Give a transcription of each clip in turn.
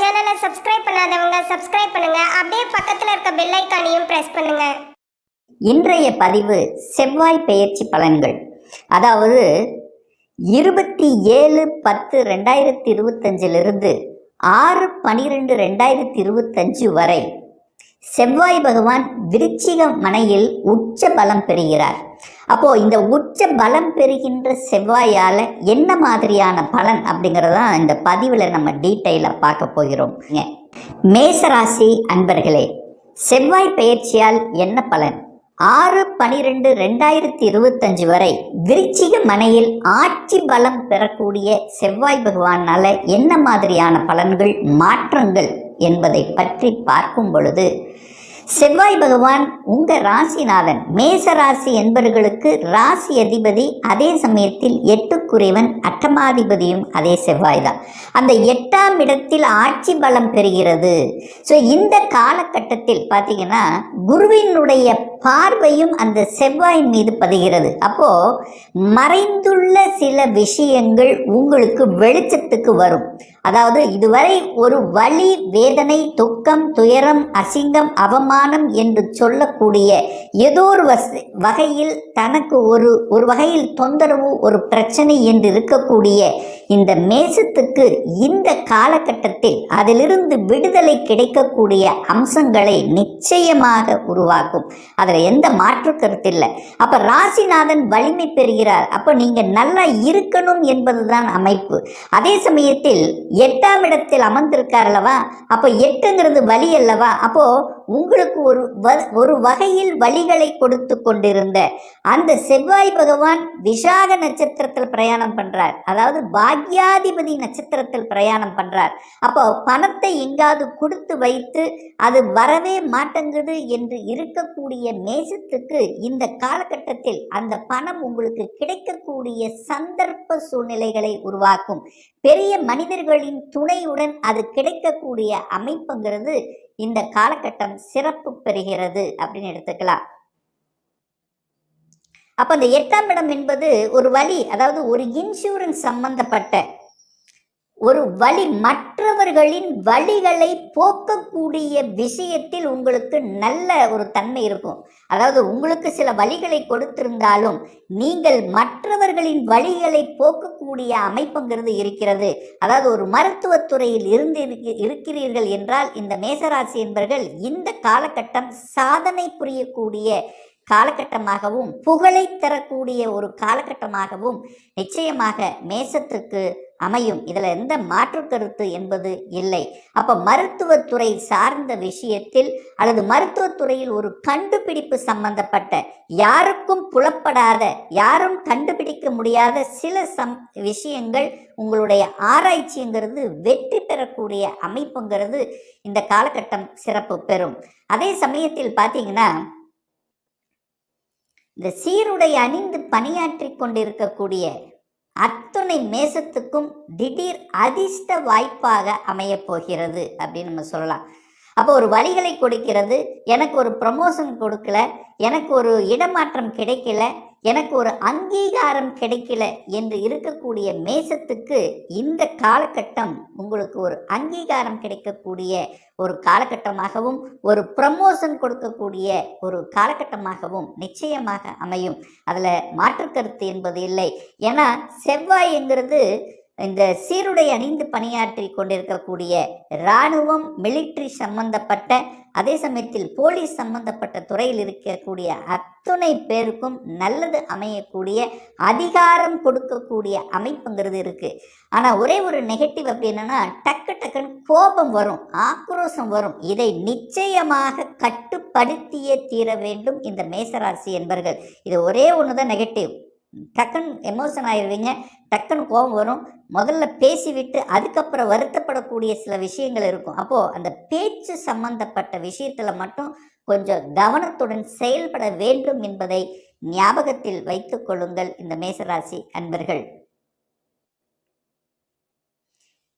சேனலை சப்ஸ்கிரைப் பண்ணாதவங்க சப்ஸ்கிரைப் பண்ணுங்க. அப்படியே பக்கத்துல இருக்க பெல் ஐக்கானையும் பிரஸ் பண்ணுங்க. இன்றைய பதிவு செவ்வாய் பெயர்ச்சி பலன்கள். அதாவது இருபத்தி ஏழு பத்து ரெண்டாயிரத்தி இருபத்தஞ்சிலிருந்து ஆறு பனிரெண்டு ரெண்டாயிரத்தி இருபத்தஞ்சு வரை செவ்வாய் பகவான் விருச்சிக மனையில் உச்ச பலம் பெறுகிறார். அப்போ இந்த உச்ச பலம் பெறுகின்ற செவ்வாயால என்ன மாதிரியான பலன் அப்படிங்கிறதான் இந்த பதிவில் நம்ம டீட்டெயிலாக பார்க்க போகிறோம். மேசராசி அன்பர்களே செவ்வாய் பெயர்ச்சியால் என்ன பலன்? ஆறு பனிரெண்டு ரெண்டாயிரத்தி இருபத்தஞ்சு வரை விருச்சிக மனையில் ஆட்சி பலம் பெறக்கூடிய செவ்வாய் பகவானால என்ன மாதிரியான பலன்கள் மாற்றங்கள் என்பதை பற்றி பார்க்கும் பொழுது செவ்வாய் பகவான் உங்க ராசிநாதன். மேச ராசி என்பவர்களுக்கு ராசி அதிபதி அதே சமயத்தில் எட்டுக்குறைவன் அட்டமாதிபதியும் அதே செவ்வாய் தான். அந்த எட்டாம் இடத்தில் ஆட்சி பலம் பெறுகிறது. ஸோ இந்த காலகட்டத்தில் பார்த்தீங்கன்னா குருவினுடைய பார்வையும் அந்த செவ்வாயின் மீது பதிகிறது. அப்போ மறைந்துள்ள சில விஷயங்கள் உங்களுக்கு வெளிச்சத்துக்கு வரும். அதாவது இதுவரை ஒரு வலி வேதனை துக்கம் துயரம் அசிங்கம் அவமானம் என்று சொல்லக்கூடிய ஏதோ ஒரு வச வகையில் தனக்கு ஒரு ஒரு வகையில் தொந்தரவு ஒரு பிரச்சனை என்று இருக்கக்கூடிய இந்த மேசத்துக்கு இந்த காலகட்டத்தில் அதிலிருந்து விடுதலை கிடைக்கக்கூடிய அம்சங்களை நிச்சயமாக உருவாக்கும். அதில் எந்த மாற்று கருத்து இல்லை. அப்போ ராசிநாதன் வலிமை பெறுகிறார். அப்போ நீங்கள் நல்லா இருக்கணும் என்பதுதான் அமைப்பு. அதே சமயத்தில் எட்டாம் இடத்தில் அமர்ந்திருக்கார் அல்லவா? அப்போ எட்டுங்கிறது வலி அல்லவா? அப்போது உங்களுக்கு ஒரு வ- ஒரு வகையில் வழிகளை கொடுத்து கொண்டிருந்த அந்த செவ்வாய் பகவான் விசாக நட்சத்திரத்தில் பிரயாணம் பண்றார். அதாவது பாக்யாதிபதி நட்சத்திரத்தில் பிரயாணம் பண்றார். அப்போ பணத்தை எங்காவது கொடுத்து வைத்து அது வரவே மாட்டேங்குது என்று இருக்கக்கூடிய மேசத்துக்கு இந்த காலகட்டத்தில் அந்த பணம் உங்களுக்கு கிடைக்கக்கூடிய சந்தர்ப்ப சூழ்நிலைகளை உருவாக்கும். பெரிய மனிதர்களின் துணையுடன் அது கிடைக்கக்கூடிய அமைப்புங்கிறது இந்த காலகட்டம் சிறப்பு பெறுகிறது அப்படின்னு எடுத்துக்கலாம். அப்போ அந்த எட்டாம் இடம் என்பது ஒரு வழி அதாவது ஒரு இன்சூரன்ஸ் சம்பந்தப்பட்ட ஒரு வழி மற்றவர்களின் வழிகளை போக்கக்கூடிய விஷயத்தில் உங்களுக்கு நல்ல ஒரு தன்மை இருக்கும். அதாவது உங்களுக்கு சில வழிகளை கொடுத்திருந்தாலும் நீங்கள் மற்றவர்களின் வழிகளை போக்கக்கூடிய அமைப்புங்கிறது இருக்கிறது. அதாவது ஒரு மருத்துவத்துறையில் இருந்து இருக்கிறீர்கள் என்றால் இந்த மேசராசி என்பவர்கள் இந்த காலகட்டம் சாதனை புரியக்கூடிய காலகட்டமாகவும் புகழை தரக்கூடிய ஒரு காலகட்டமாகவும் நிச்சயமாக மேசத்துக்கு அமையும். இதில் எந்த மாற்று கருத்து என்பது இல்லை. அப்போ மருத்துவத்துறை சார்ந்த விஷயத்தில் அல்லது மருத்துவத்துறையில் ஒரு கண்டுபிடிப்பு சம்பந்தப்பட்ட யாருக்கும் புலப்படாத யாரும் கண்டுபிடிக்க முடியாத சில சம் விஷயங்கள் உங்களுடைய ஆராய்ச்சிங்கிறது வெற்றி பெறக்கூடிய அமைப்புங்கிறது இந்த காலகட்டம் சிறப்பு பெறும். அதே சமயத்தில் பார்த்தீங்கன்னா இந்த சீருடை அணிந்து பணியாற்றி கொண்டிருக்கக்கூடிய அத்துணை மேசத்துக்கும் திடீர் அதிர்ஷ்ட வாய்ப்பாக அமையப் போகிறது அப்படின்னு நம்ம சொல்லலாம். அப்போ ஒரு வழிகளை கொடுக்கிறது எனக்கு ஒரு ப்ரமோஷன் கொடுக்கல எனக்கு ஒரு இடமாற்றம் கிடைக்கல எனக்கு ஒரு அங்கீகாரம் கிடைக்கல என்று இருக்கக்கூடிய மேசத்துக்கு இந்த காலகட்டம் உங்களுக்கு ஒரு அங்கீகாரம் கிடைக்கக்கூடிய ஒரு காலகட்டமாகவும் ஒரு ப்ரமோஷன் கொடுக்கக்கூடிய ஒரு காலகட்டமாகவும் நிச்சயமாக அமையும். அதில் மாற்று கருத்து என்பது இல்லை. ஏன்னா செவ்வாய்ங்கிறது இந்த சீருடை அணிந்து பணியாற்றி கொண்டிருக்கக்கூடிய இராணுவம் மிலிட்ரி சம்பந்தப்பட்ட அதே சமயத்தில் போலீஸ் சம்பந்தப்பட்ட துறையில் இருக்கக்கூடிய அத்துணை பேருக்கும் நல்லது அமையக்கூடிய அதிகாரம் கொடுக்கக்கூடிய அமைப்புங்கிறது இருக்கு. ஆனால் ஒரே ஒரு நெகட்டிவ் அப்படி என்னன்னா டக்கு டக்குன்னு கோபம் வரும் ஆக்ரோஷம் வரும். இதை நிச்சயமாக கட்டுப்படுத்தியே தீர வேண்டும் இந்த மேசராசி என்பர்கள். இது ஒரே ஒன்று தான் நெகட்டிவ் டக்குன்னு எமோஷன் ஆயிடுவீங்க டக்குன்னு கோபம் வரும். முதல்ல பேசிவிட்டு அதுக்கப்புறம் வருத்தப்படக்கூடிய சில விஷயங்கள் இருக்கும். அப்போது அந்த பேச்சு சம்பந்தப்பட்ட விஷயத்தில் மட்டும் கொஞ்சம் கவனத்துடன் செயல்பட வேண்டும் என்பதை ஞாபகத்தில் வைத்து கொள்ளுங்கள் இந்த மேசராசி அன்பர்கள்.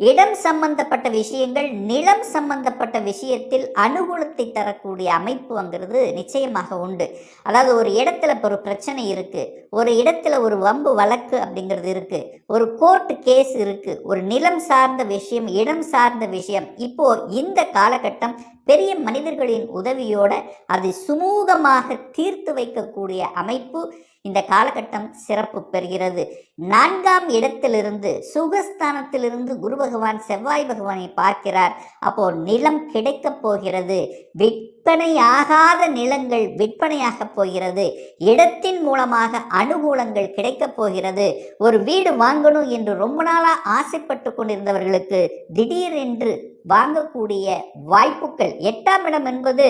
இடம் சம்பந்தப்பட்ட விஷயங்கள் நிலம் சம்பந்தப்பட்ட விஷயத்தில் அனுகூலத்தை தரக்கூடிய அமைப்புங்கிறது நிச்சயமாக உண்டு. அதாவது ஒரு இடத்துல இப்போ ஒரு பிரச்சனை இருக்குது ஒரு இடத்துல ஒரு வம்பு வழக்கு அப்படிங்கிறது இருக்குது ஒரு கோர்ட் கேஸ் இருக்குது ஒரு நிலம் சார்ந்த விஷயம் இடம் சார்ந்த விஷயம். இப்போது இந்த காலகட்டம் பெரிய மனிதர்களின் உதவியோட அதை சுமூகமாக தீர்த்து வைக்கக்கூடிய அமைப்பு. இந்த காலகட்டம் சிறப்பு பெறுகிறது. நான்காம் இடத்திலிருந்து சுகஸ்தானத்திலிருந்து குரு பகவான் செவ்வாய் பகவானை பார்க்கிறார். அப்போ நிலம் கிடைக்கப் போகிறது. விற்பனையாகாத நிலங்கள் விற்பனையாக போகிறது. இடத்தின் மூலமாக அனுகூலங்கள் கிடைக்கப் போகிறது. ஒரு வீடு வாங்கணும் என்று ரொம்ப நாளாக ஆசைப்பட்டு கொண்டிருந்தவர்களுக்கு திடீரென்று வாங்கக்கூடிய வாய்ப்புகள். எட்டாம் இடம் என்பது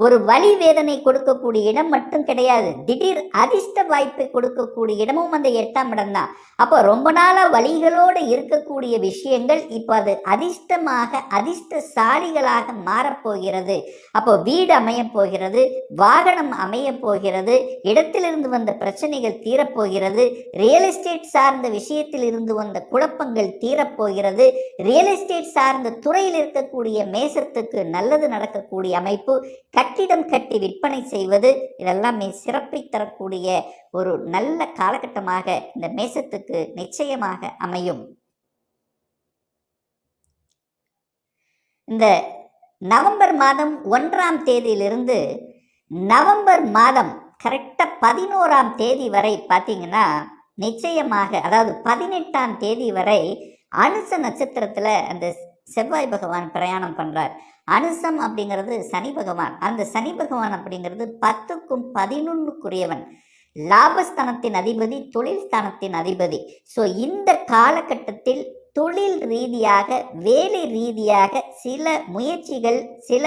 ஒரு வலி வேதனை கொடுக்கக்கூடிய இடம் மட்டும் கிடையாது. திடீர் அதிர்ஷ்ட வாய்ப்பை கொடுக்கக்கூடிய இடமும் அந்த எட்டாம் இடம் தான். அப்போ ரொம்ப நாளா வழிகளோடு இருக்கக்கூடிய விஷயங்கள் இப்போ அது அதிர்ஷ்டமாக அதிர்ஷ்டசாலிகளாக மாறப்போகிறது. அப்போ வீடு அமையப் போகிறது வாகனம் அமையப் போகிறது இடத்திலிருந்து வந்த பிரச்சனைகள் தீரப்போகிறது ரியல் எஸ்டேட் சார்ந்த விஷயத்தில் இருந்து வந்த குழப்பங்கள் தீரப்போகிறது ரியல் எஸ்டேட் சார்ந்த துறையில் இருக்கக்கூடிய மேசத்துக்கு நல்லது நடக்கக்கூடிய அமைப்பு கட்டிடம் கட்டி விற்பனை செய்வது இதெல்லாமே சிறப்பை தரக்கூடிய ஒரு நல்ல காலகட்டமாக இந்த மேசத்துக்கு நிச்சயமாக அமையும். இந்த நவம்பர் மாதம் ஒன்றாம் தேதியிலிருந்து நவம்பர் மாதம் கரெக்டாக பதினோராம் தேதி வரை பார்த்தீங்கன்னா நிச்சயமாக அதாவது பதினெட்டாம் தேதி வரை அனுச நட்சத்திரத்தில் அந்த செவ்வாய் பகவான் பிரயாணம் பண்ணுறார் அனுசம் அப்படிங்கிறது சனி பகவான். அந்த சனி பகவான் அப்படிங்கிறது பத்துக்கும் பதினொன்றுக்குரியவன் லாபஸ்தானத்தின் அதிபதி தொழில் ஸ்தானத்தின் அதிபதி. ஸோ இந்த காலகட்டத்தில் தொழில் ரீதியாக வேலை ரீதியாக சில முயற்சிகள் சில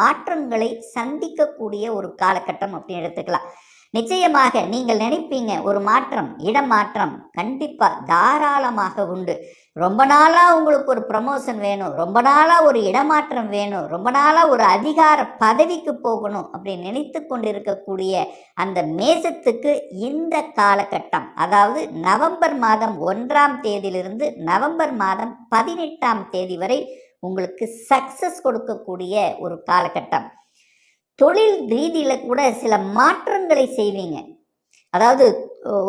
மாற்றங்களை சந்திக்கக்கூடிய ஒரு காலகட்டம் அப்படின்னு எடுத்துக்கலாம். நிச்சயமாக நீங்கள் நினைப்பீங்க ஒரு மாற்றம் இடமாற்றம் கண்டிப்பாக தாராளமாக உண்டு. ரொம்ப நாளாக உங்களுக்கு ஒரு ப்ரமோஷன் வேணும் ரொம்ப நாளாக ஒரு இடமாற்றம் வேணும் ரொம்ப நாளாக ஒரு அதிகார பதவிக்கு போகணும் அப்படின்னு நினைத்து கொண்டிருக்கக்கூடிய அந்த மேசத்துக்கு இந்த காலகட்டம் அதாவது நவம்பர் மாதம் ஒன்றாம் தேதியிலிருந்து நவம்பர் மாதம் பதினெட்டாம் தேதி வரை உங்களுக்கு சக்சஸ் கொடுக்கக்கூடிய ஒரு காலகட்டம். தொழில் ரீதியில் கூட சில மாற்றங்களை செய்வீங்க. அதாவது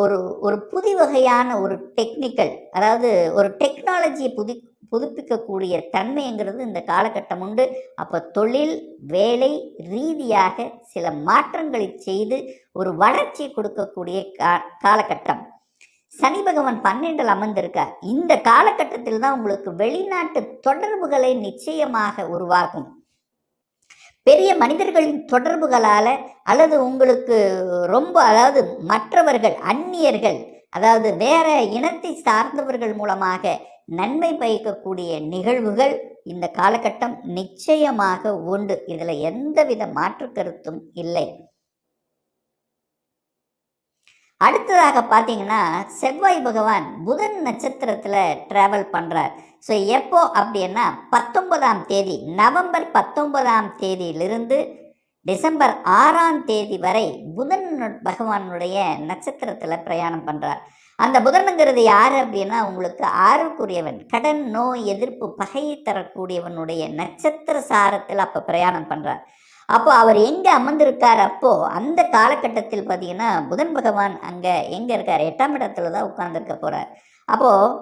ஒரு ஒரு புதி வகையான ஒரு டெக்னிக்கல் அதாவது ஒரு டெக்னாலஜியை புதி புதுப்பிக்கக்கூடிய தன்மைங்கிறது இந்த காலகட்டம் உண்டு. அப்போ தொழில் வேலை ரீதியாக சில மாற்றங்களை செய்து ஒரு வளர்ச்சி கொடுக்கக்கூடிய கா காலகட்டம். சனி பகவான் பன்னெண்டில் அமர்ந்திருக்கார். இந்த காலகட்டத்தில் தான் உங்களுக்கு வெளிநாட்டு தொடர்புகளை நிச்சயமாக உருவாகும். பெரிய மனிதர்களின் தொடர்புகளால் அல்லது உங்களுக்கு ரொம்ப அதாவது மற்றவர்கள் அந்நியர்கள் அதாவது வேற இனத்தை சார்ந்தவர்கள் மூலமாக நன்மை பயக்கக்கூடிய நிகழ்வுகள் இந்த காலகட்டம் நிச்சயமாக உண்டு. இதில் எந்தவித மாற்று கருத்தும் இல்லை. அடுத்ததாக பார்த்தீங்கன்னா செவ்வாய் பகவான் புதன் நட்சத்திரத்தில் ட்ராவல் பண்ணுறார் ஸோ எப்போ அப்படின்னா பத்தொன்பதாம் தேதி நவம்பர் பத்தொன்பதாம் தேதியிலிருந்து டிசம்பர் ஆறாம் தேதி வரை புதன் பகவானுடைய நட்சத்திரத்தில் பிரயாணம் பண்ணுறார் அந்த புதனுங்கிறது யார் அப்படின்னா உங்களுக்கு ஆறுக்குரியவன் கடன் நோய் எதிர்ப்பு பகையை தரக்கூடியவனுடைய நட்சத்திர சாரத்தில் அப்போ பிரயாணம் பண்ணுறார் அப்போ அவர் எங்கே அமர்ந்திருக்கார்? அப்போது அந்த காலகட்டத்தில் பார்த்தீங்கன்னா புதன் பகவான் அங்கே எங்கே இருக்கார்? எட்டாம் இடத்துல தான் உட்கார்ந்துருக்க போகிறார் அப்போது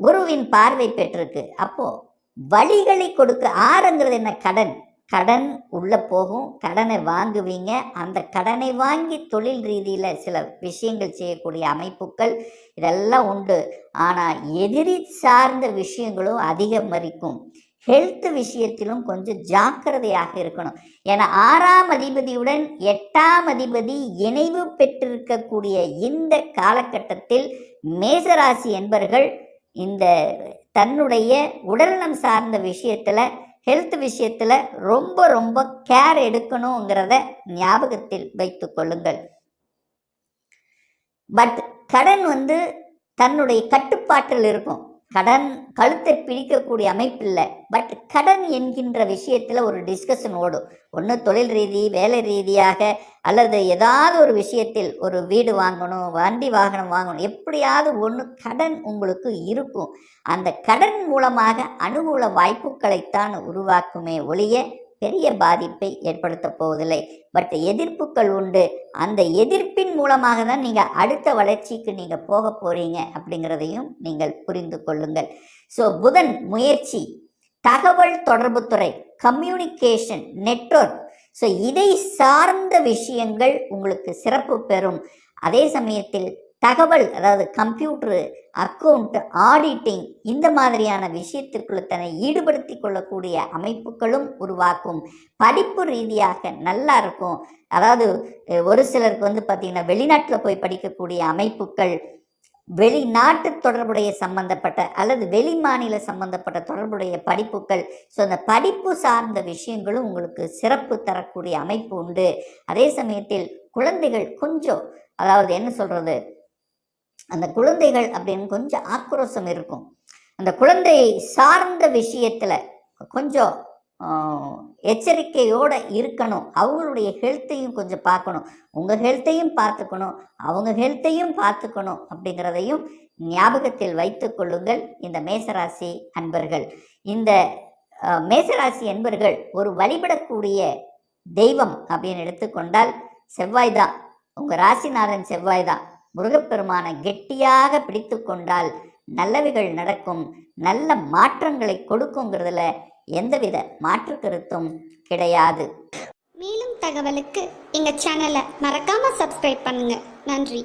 குருவின் பார்வை பெற்றிருக்கு. அப்போது வழிகளை கொடுக்க ஆறுங்கிறது என்ன? கடன். கடன் உள்ளே போகும். கடனை வாங்குவீங்க. அந்த கடனை வாங்கி தொழில் ரீதியில் சில விஷயங்கள் செய்யக்கூடிய அமைப்புகள் இதெல்லாம் உண்டு. ஆனால் எதிரி சார்ந்த விஷயங்களும் அதிகமரிக்கும் ஹெல்த் விஷயத்திலும் கொஞ்சம் ஜாக்கிரதையாக இருக்கணும். ஏன்னா ஆறாம் அதிபதியுடன் எட்டாம் அதிபதி இணைவு பெற்றிருக்கக்கூடிய இந்த காலகட்டத்தில் மேசராசி என்பர்கள் இந்த தன்னுடைய உடல்நலம் சார்ந்த விஷயத்தில் ஹெல்த் விஷயத்தில் ரொம்ப ரொம்ப கேர் எடுக்கணுங்கிறத ஞாபகத்தில் வைத்து கொள்ளுங்கள். பட் கடன் வந்து தன்னுடைய கட்டுப்பாட்டில் இருக்கும். கடன் கழுத்தை பிடிக்கக்கூடிய அமைப்பு இல்லை. பட் கடன் என்கின்ற விஷயத்தில் ஒரு டிஸ்கஷன் ஓடும். ஒன்று தொழில் ரீதி வேலை ரீதியாக அல்லது ஏதாவது ஒரு விஷயத்தில் ஒரு வீடு வாங்கணும் வண்டி வாகனம் வாங்கணும் எப்படியாவது ஒன்று கடன் உங்களுக்கு இருக்கும். அந்த கடன் மூலமாக அனுகூல வாய்ப்புகளைத்தான் உருவாக்குமே ஒழிய பெரிய பாதிப்பை ஏற்படுத்த போவதில்லை. பட் எதிர்ப்புகள் உண்டு. அந்த எதிர்ப்பின் மூலமாக தான் நீங்கள் அடுத்த வளர்ச்சிக்கு நீங்கள் போக போகிறீங்க அப்படிங்கிறதையும் நீங்கள் புரிந்து கொள்ளுங்கள். ஸோ புதன் முயற்சி தகவல் தொடர்புத்துறை கம்யூனிகேஷன் நெட்வொர்க் ஸோ இதை சார்ந்த விஷயங்கள் உங்களுக்கு சிறப்பு பெறும். அதே சமயத்தில் தகவல் அதாவது கம்ப்யூட்டரு அக்கௌண்ட் ஆடிட்டிங் இந்த மாதிரியான விஷயத்திற்குள்ள தன்னை ஈடுபடுத்தி கொள்ளக்கூடிய அமைப்புகளும் உருவாக்கும். படிப்பு ரீதியாக நல்லா இருக்கும். அதாவது ஒரு சிலருக்கு வந்து பார்த்திங்கன்னா வெளிநாட்டில் போய் படிக்கக்கூடிய அமைப்புகள் வெளிநாட்டு தொடர்புடைய சம்பந்தப்பட்ட அல்லது வெளி மாநில சம்பந்தப்பட்ட தொடர்புடைய படிப்புகள். ஸோ அந்த படிப்பு சார்ந்த விஷயங்களும் உங்களுக்கு சிறப்பு தரக்கூடிய அமைப்பு உண்டு. அதே சமயத்தில் குழந்தைகள் கொஞ்சம் அதாவது என்ன சொல்கிறது அந்த குழந்தைகள் அப்படின்னு கொஞ்சம் ஆக்ரோஷம் இருக்கும். அந்த குழந்தையை சார்ந்த விஷயத்தில் கொஞ்சம் எச்சரிக்கையோடு இருக்கணும். அவங்களுடைய ஹெல்த்தையும் கொஞ்சம் பார்க்கணும். உங்கள் ஹெல்த்தையும் பார்த்துக்கணும். அவங்க ஹெல்த்தையும் பார்த்துக்கணும் அப்படிங்கிறதையும் ஞாபகத்தில் வைத்து கொள்ளுங்கள். இந்த மேசராசி அன்பர்கள். இந்த மேசராசி அன்பர்கள் ஒரு வழிபடக்கூடிய தெய்வம் அப்படின்னு எடுத்துக்கொண்டால் செவ்வாய் தான். உங்கள் ராசிநாதன் செவ்வாய் தான். முருகப்பெருமானை கெட்டியாக பிடித்து கொண்டால் நல்லவைகள் நடக்கும் நல்ல மாற்றங்களை கொடுக்குங்கிறதுல எந்தவித மாற்று கருத்தும் கிடையாது. மேலும் தகவலுக்கு எங்கள் சேனலை மறக்காமல் சப்ஸ்கிரைப் பண்ணுங்கள் நன்றி.